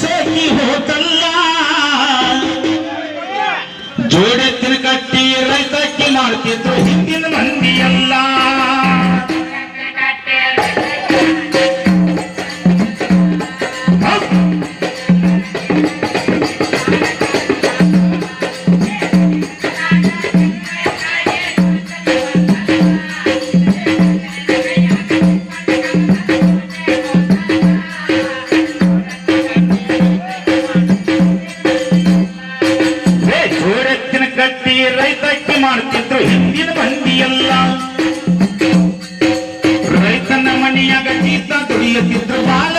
ಸೋಕಿ ಹೋತಲ್ಲ. ಜೋಡೆತ್ತಿನ ಕಟ್ಟಿ ರೈತಕ್ಕೆ ಮಾಡ್ತಿದ್ರು ಬಂದಿದ್ರು ಹಿಂದಿನ ಬಂದಿಯಲ್ಲ ರೈತನ ಮನೆಯಾಗ ಗೀತ ದುಡಿಯುತ್ತಿದ್ರು ಬಾಲ